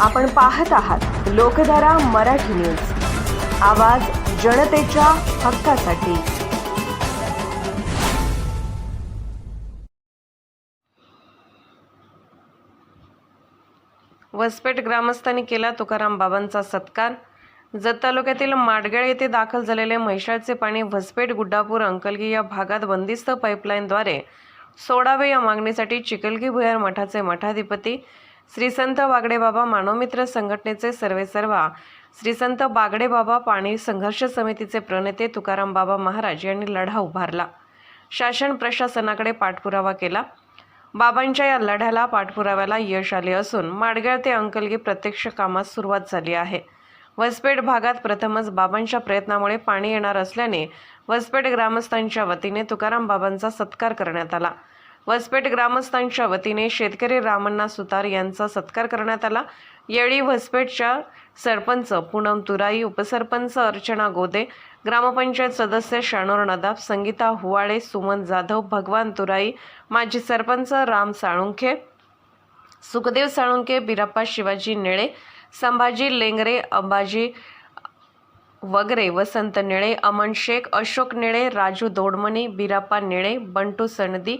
आपण पाहत आहात लोकधारा मराठी न्यूज. आवाज जनतेच्या हक्कासाठी. वसपेट ग्रामस्थांनी केला तुकाराम बाबांचा सत्कार. जत तालुक्यातील माडगेळ येथे दाखल झालेले म्हैशाळचे पाणी वसपेट गुड्डापूर अंकलगी या भागात बंदिस्त पाईपलाईनद्वारे सोडावे या मागणीसाठी चिकलगी भुयार मठाचे मठाधिपती श्री संत बागडे बाबा मानवमित्र संघटनेचे सर्वेसर्वा श्री संत बागडे बाबा पाणी संघर्ष समितीचे प्रणेते तुकाराम बाबा महाराज यांनी लढा उभारला. शासन प्रशासनाकडे पाठपुरावा केला. बाबांच्या या लढ्याला पाठपुराव्याला यश आले असून माडगळ ते अंकलगी प्रत्यक्ष कामास सुरुवात झाली आहे. वसपेठ भागात प्रथमच बाबांच्या प्रयत्नामुळे पाणी येणार असल्याने वसपेठ ग्रामस्थांच्या वतीने तुकाराम बाबांचा सत्कार करण्यात आला. वसपेठ ग्रामस्थांच्या वतीने शेतकरी रामण्णा सुतार यांचा सत्कार करण्यात आला. यावेळी वसपेठच्या सरपंच पूनम तुराई उपसरपंच अर्चना गोदे ग्रामपंचायत सदस्य शानोर नदाब संगीता हुवाळे सुमन जाधव भगवान तुराई माजी सरपंच राम साळुंखे सुखदेव साळुंखे बिराप्पा शिवाजी निळे संभाजी लेंगरे अंबाजी वगैरे वसंत निळे अमन शेख अशोक निळे राजू दोडमणी बिराप्पा निळे बंटू सनदी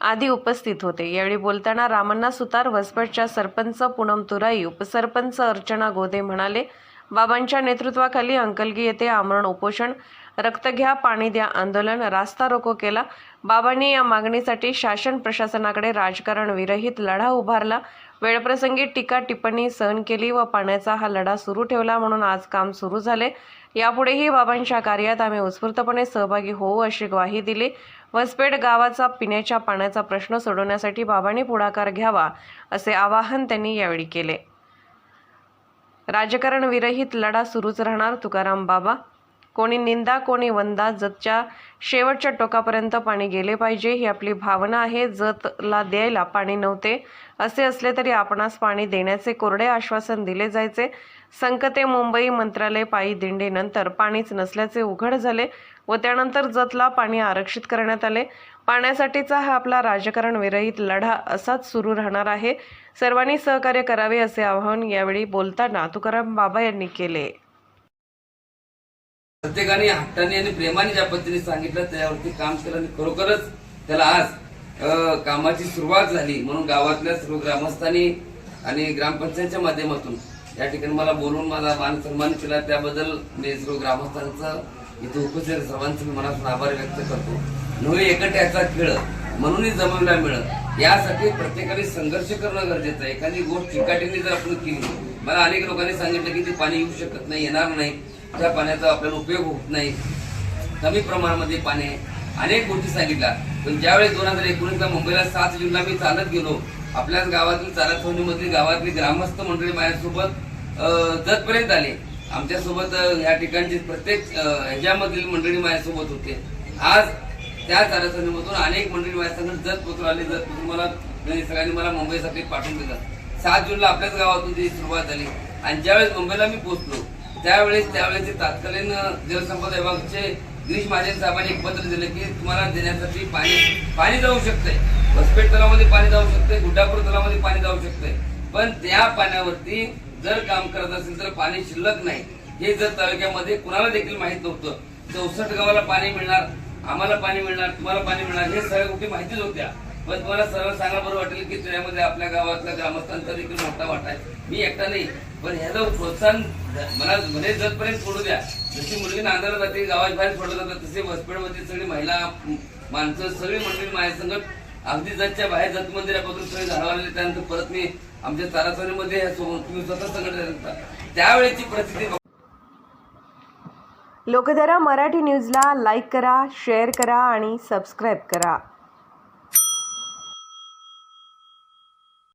आदी उपस्थित होते. यावेळी बोलताना रामण्णा सुतार वसपटच्या सरपंच पूनम तुराई उपसरपंच अर्चना गोदे म्हणाले बाबांच्या नेतृत्वाखाली अंकलगी येथे आमरण उपोषण रक्त घ्या पाणी द्या आंदोलन रास्ता रोको केला. बाबांनी या मागणीसाठी शासन प्रशासनाकडे राजकारण विरहित लढा उभारला. वेळप्रसंगी टीका टिप्पणी सहन केली व पाण्याचा हा लढा सुरू ठेवला म्हणून आज काम सुरू झाले. यापुढेही बाबांच्या कार्यात आम्ही उत्स्फूर्तपणे सहभागी होऊ अशी ग्वाही दिली. वसपेठ गावाचा पिण्याच्या पाण्याचा प्रश्न सोडवण्यासाठी बाबांनी पुढाकार घ्यावा असे आवाहन त्यांनी यावेळी केले. राजकारण विरहित लढा सुरूच राहणार. तुकाराम बाबा कोणी निंदा कोणी वंदा जतच्या शेवटच्या टोकापर्यंत पाणी गेले पाहिजे ही आपली भावना आहे. जतला द्यायला पाणी नव्हते. असे असले तरी आपणास पाणी देण्याचे कोरडे आश्वासन दिले जायचे. संकते मुंबई मंत्रालय पायी दिंडीनंतर पाणीच नसल्याचे उघड झाले व त्यानंतर जतला पाणी आरक्षित करण्यात आले. पाण्यासाठीचा हा आपला राजकारण विरहित लढा असाच सुरू राहणार आहे. सर्वांनी सहकार्य करावे असे आवाहन यावेळी बोलताना तुकाराम बाबा यांनी केले. प्रत्येकाने हट्टाने आणि प्रेमाने ज्या पद्धतीने सांगितलं त्यावरती काम केलं आणि खरोखरच त्याला आज कामाची सुरुवात झाली. म्हणून गावातल्या सर्व ग्रामस्थांनी आणि ग्रामपंचायतच्या माध्यमातून या ठिकाणी मला बोलून माझा मान सन्मान केला. त्याबद्दल मी सर्व ग्रामस्थांचं इथे उपस्थित सर्वांचं मी मनातून आभार व्यक्त करतो. नव्हे एकट्याचा खेळ म्हणूनही जमवला मिळत. यासाठी प्रत्येकाने संघर्ष करणं गरजेचं आहे. एखादी गोष्ट चिकाटीने जर आपण केली मला अनेक लोकांनी सांगितलं की ते पाणी येऊ शकत नाही येणार नाही. त्या पाण्याचा आपल्याला उपयोग होत नाही. कमी प्रमाणामध्ये पाणी आहे. अनेक गोष्टी सांगितल्या. पण ज्यावेळेस दोन हजार एकोणीसला मुंबईला सात जूनला मी चालत गेलो आपल्याच गावातील चालत गावातली ग्रामस्थ मंडळी माझ्यासोबत जतपर्यंत आले. आमच्यासोबत या ठिकाणचे प्रत्येक ह्याच्यामधील मंडळी माझ्यासोबत होते. आज त्या चालत अनेक मंडळी माझ्यासंग जत पोचून आले. जत पोचून मला म्हणजे सगळ्यांनी मला मुंबईसाठी पाठवून दिलं. सात जूनला आपल्याच गावातून ती सुरुवात झाली. आणि ज्यावेळेस मुंबईला मी पोचलो त्यावेळेस त्यावेळेस तात्कालीन जलसंपदा विभागाचे गिरीश महाजन साहेबांनी एक पत्र दिलं की तुम्हाला देण्यासाठी पाणी पाणी जाऊ शकतंय. वसपेट तलावामध्ये पाणी जाऊ शकते गुड्डापूर तलावामध्ये पाणी जाऊ शकते पण त्या पाण्यावरती जर काम करत असेल तर पाणी शिल्लक नाही. हे जर तालुक्यामध्ये कुणाला देखील माहीत नव्हतं चौसष्ट गावाला पाणी मिळणार आम्हाला पाणी मिळणार तुम्हाला पाणी मिळणार हे सगळ्या गोष्टी माहितीच होत्या. पण तुम्हाला सर्व सांगा बरं वाटेल की त्यामध्ये आपल्या गावातल्या ग्रामस्थांचा देखील मोठा वाटा आहे. मी एकटा नाही पण ह्याचं प्रोत्साहन मला म्हणजे जतपर्यंत सोडू द्या जशी मुलगी नांदायला जाते गावाच्या बाहेर सोडलं जातात तसे वसपेडमध्ये सगळी महिला माणसं सगळी मंडळी माझ्यासंगत अगदी जतच्या बाहेर जत मंदिरापासून सगळे झाडावले त्यानंतर परत मी आमच्या तारासणीमध्ये तुम्ही स्वतः संघटना त्यावेळेची परिस्थिती लोकधारा मराठी न्यूजला लाईक करा शेअर करा आणि सबस्क्राईब करा.